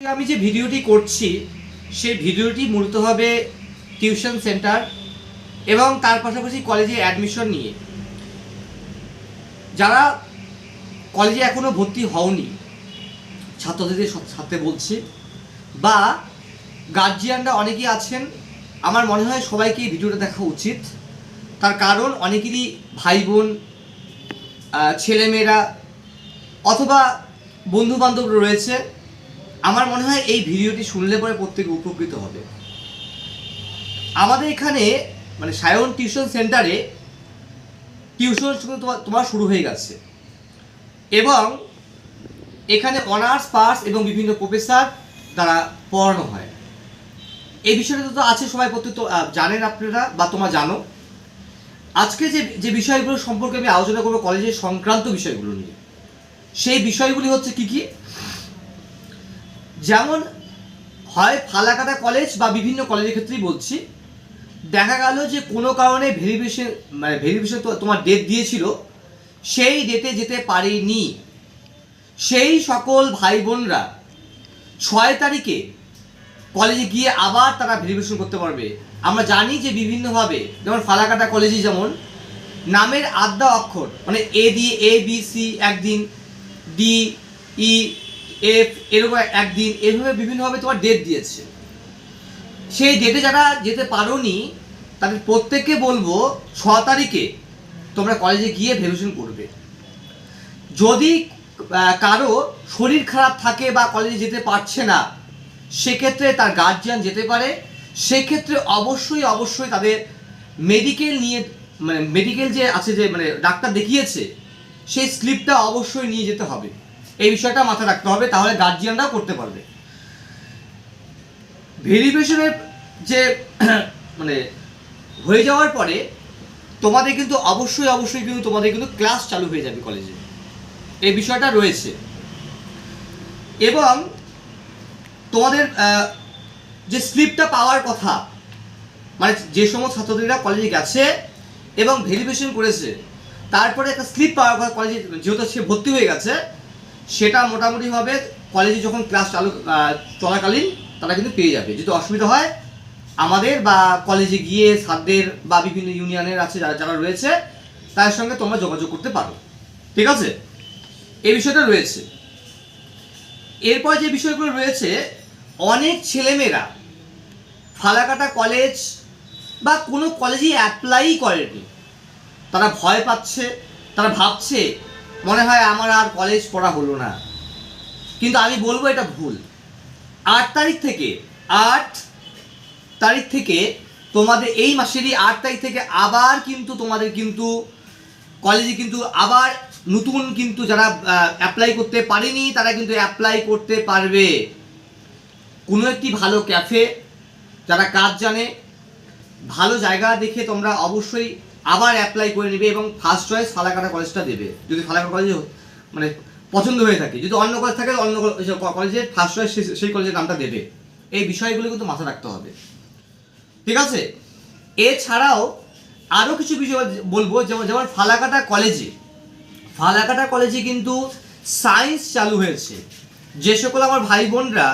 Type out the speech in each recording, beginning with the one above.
আমি যে ভিডিওটি করছি, সেই ভিডিওটি মূলত হবে টিউশন সেন্টার এবং তার পাশাপাশি কলেজে অ্যাডমিশন নিয়ে। যারা কলেজে এখনও ভর্তি হওনি, ছাত্রদের সাথে বলছি, বা গার্জিয়ানরা অনেকেই আছেন, আমার মনে হয় সবাইকে এই ভিডিওটা দেখা উচিত। তার কারণ, অনেকেরই ভাই বোন ছেলেমেয়েরা অথবা বন্ধু বান্ধব রয়েছে আমার মনে হয় এই ভিডিওটি শুনলে পরে প্রত্যেকে উপকৃত হবে। আমাদের এখানে মানে সায়ন টিউশন সেন্টারে টিউশন তোমার শুরু হয়ে গেছে। এবং এখানে অনার্স, পাস এবং বিভিন্ন প্রফেসর দ্বারা পড়ানো হয়। এই বিষয়টা তো আছে, সবাই প্রত্যেক জানেন আপনারা বা তোমরা জানো। আজকে যে যে বিষয়গুলো সম্পর্কে আমি আলোচনা করব, কলেজের সংক্রান্ত বিষয়গুলো নিয়ে। সেই বিষয়গুলি হচ্ছে কি কি? যেমন হয় ফালাকাটা কলেজ বা বিভিন্ন কলেজের ক্ষেত্রেই বলছি। দেখা গেল যে কোনো কারণে ভেরিফিকেশন মানে ভেরিফিকেশন তোমার ডেট দিয়েছিল, সেই ডেটে যেতে পারেনি। সেই সকল ভাই বোনরা ছয় তারিখে কলেজে গিয়ে আবার তারা ভেরিফিকেশন করতে পারবে। আমরা জানি যে বিভিন্নভাবে, যেমন ফালাকাটা কলেজে যেমন, নামের আদ্যা অক্ষর মানে এ দিয়ে এ বি সি, একদিন ডি, ই এফ, এরকম একদিন এভাবে বিভিন্নভাবে তোমার ডেট দিয়েছে। সেই ডেটে যারা যেতে পারোনি, তাদের প্রত্যেককে বলব ছ তারিখে তোমরা কলেজে গিয়ে ভেরিফিকেশন করবে। যদি কারও শরীর খারাপ থাকে বা কলেজে যেতে পারছে না, সেক্ষেত্রে তার গার্জিয়ান যেতে পারে। সেক্ষেত্রে অবশ্যই অবশ্যই তাদের মেডিকেল নিয়ে মানে মেডিকেল যে আছে যে মানে ডাক্তার দেখিয়েছে, সেই স্লিপটা অবশ্যই নিয়ে যেতে হবে। এই বিষয়টা মাথায় রাখতে হবে, তাহলে গার্জিয়ানরাও করতে পারবে। ভেরিফিকেশনের যে মানে হয়ে যাওয়ার পরে, তোমাদের কিন্তু অবশ্যই অবশ্যই কিন্তু তোমাদের কিন্তু ক্লাস চালু হয়ে যাবে কলেজে এই বিষয়টা রয়েছে। এবং তোমাদের যে স্লিপটা পাওয়ার কথা মানে যে সমস্ত ছাত্রছাত্রীরা কলেজে গেছে এবং ভেরিফিকেশন করেছে, তারপরে একটা স্লিপ পাওয়ার কথা কলেজে যেহেতু সে ভর্তি হয়ে গেছে সেটা মোটামুটি হবে কলেজে যখন ক্লাস চালু চলাকালীন, তারা কিন্তু পেয়ে যাবে। যদি অসুবিধা হয়, আমাদের বা কলেজে গিয়ে স্যারদের বা বিভিন্ন ইউনিয়নের আছে যারা যারা রয়েছে, তাদের সঙ্গে তোমরা যোগাযোগ করতে পারো। ঠিক আছে? এই বিষয়টা রয়েছে। এরপর যে বিষয়গুলো রয়েছে, অনেক ছেলেমেয়েরা ফালাকাটা কলেজ বা কোনো কলেজে অ্যাপ্লাই করেনি। তারা ভয় পাচ্ছে, তারা ভাবছে মনে হয় আমার আর কলেজ পড়া হলো না। কিন্তু আমি বলব এটা ভুল। আট তারিখ থেকে, আট তারিখ থেকে তোমাদের এই মাসেরই আট তারিখ থেকে আবার কিন্তু তোমাদের কিন্তু কলেজে কিন্তু আবার নতুন কিন্তু যারা অ্যাপ্লাই করতে পারেনি, তারা কিন্তু অ্যাপ্লাই করতে পারবে। কোনো একটি ভালো ক্যাফে যারা কাজ জানে, ভালো জায়গা দেখে তোমরা অবশ্যই আবার অ্যাপ্লাই করে নেবে এবং ফার্স্ট চয়েস ফালাকাটা কলেজটা দেবে। যদি ফালাকাটা কলেজে মানে পছন্দ হয়ে থাকে, যদি অন্য কলেজ থাকে, অন্য কলেজের ফার্স্ট চয়েস সেই কলেজের নামটা দেবে। এই বিষয়গুলো কিন্তু মাথায় রাখতে হবে। ঠিক আছে? এছাড়াও আরও কিছু বিষয় বলব, যেমন যেমন ফালাকাটা কলেজে ফালাকাটা কলেজে কিন্তু সায়েন্স চালু হয়েছে। যে সকল আমার ভাই বোনরা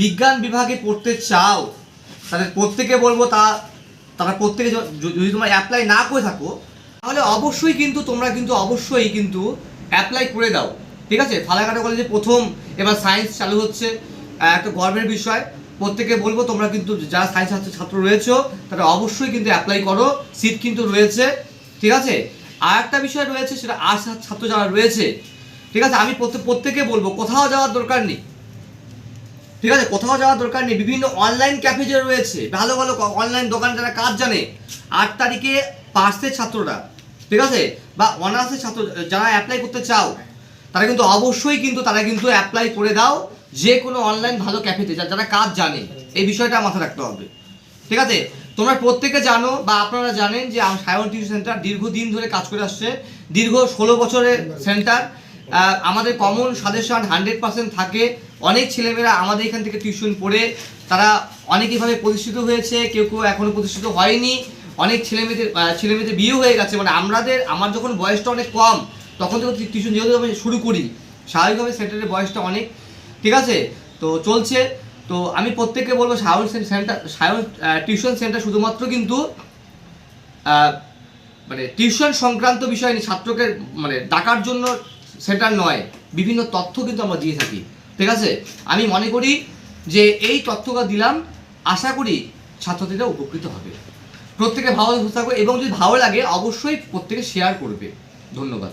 বিজ্ঞান বিভাগে পড়তে চাও, তাদের প্রত্যেকে বলব তা তারা প্রত্যেকে যদি তোমরা অ্যাপ্লাই না করে থাকো, তাহলে অবশ্যই কিন্তু, তোমরা কিন্তু অবশ্যই কিন্তু অ্যাপ্লাই করে দাও। ঠিক আছে? ফালাকাটা কলেজে প্রথম, এবার সায়েন্স চালু হচ্ছে। একটা গর্বের বিষয়। প্রত্যেকে বলব, তোমরা কিন্তু যারা সায়েন্স ছাত্র ছাত্র রয়েছো তারা অবশ্যই কিন্তু অ্যাপ্লাই করো। সিট কিন্তু রয়েছে। ঠিক আছে? আর একটা বিষয় রয়েছে, সেটা আর্টস ছাত্র যারা রয়েছে, ঠিক আছে? আমি প্রত্যেকে বলব, কোথাও যাওয়ার দরকার নেই। ঠিক আছে, কোথাও যাওয়ার দরকার নেই। বিভিন্ন অনলাইন ক্যাফে যে রয়েছে, ভালো ভালো অনলাইন দোকান যারা কাজ জানে, আট তারিখে পার্সের ছাত্ররা, ঠিক আছে? বা অনার্সের ছাত্র, যারা অ্যাপ্লাই করতে চাও, তারা কিন্তু অবশ্যই কিন্তু তারা কিন্তু অ্যাপ্লাই করে দাও যে কোনো অনলাইন ভালো ক্যাফেতে যারা কাজ জানে। এই বিষয়টা মাথায় রাখতে হবে। ঠিক আছে? তোমরা প্রত্যেকে জানো বা আপনারা জানেন যে সায়ন টিউশন সেন্টার দীর্ঘদিন ধরে কাজ করে আসছে। দীর্ঘ ষোলো বছরের সেন্টার। আমাদের কমন সাজেশন হান্ড্রেড পার্সেন্ট থাকে। অনেক ছেলেমেয়েরা আমাদের এখান থেকে টিউশন পড়ে, তারা অনেকইভাবে প্রতিষ্ঠিত হয়েছে, কেউ কেউ এখনও প্রতিষ্ঠিত হয়নি। অনেক ছেলেমেয়েদের ছেলেমেয়েদের বিয়ে হয়ে গেছে মানে আমাদের, আমার যখন বয়সটা অনেক কম, তখন থেকে টিউশন যেহেতু আমি শুরু করি, স্বাভাবিকভাবে সেন্টারের বয়সটা অনেক, ঠিক আছে? তো চলছে, তো আমি প্রত্যেককে বলব Sayan centre, Sayan tuition centre শুধুমাত্র কিন্তু মানে টিউশন সংক্রান্ত বিষয় নিয়ে ছাত্রকে মানে ডাকার জন্য সেন্টার নয়, বিভিন্ন তথ্য কিন্তু আমরা দিয়ে থাকি। ঠিক আছে? আমি মনে করি যে এই তথ্যটা দিলাম, আশা করি ছাত্রছাত্রীরা উপকৃত হবে। প্রত্যেকে ভালো থাকবে এবং যদি ভালো লাগে, অবশ্যই প্রত্যেকে শেয়ার করবে। ধন্যবাদ।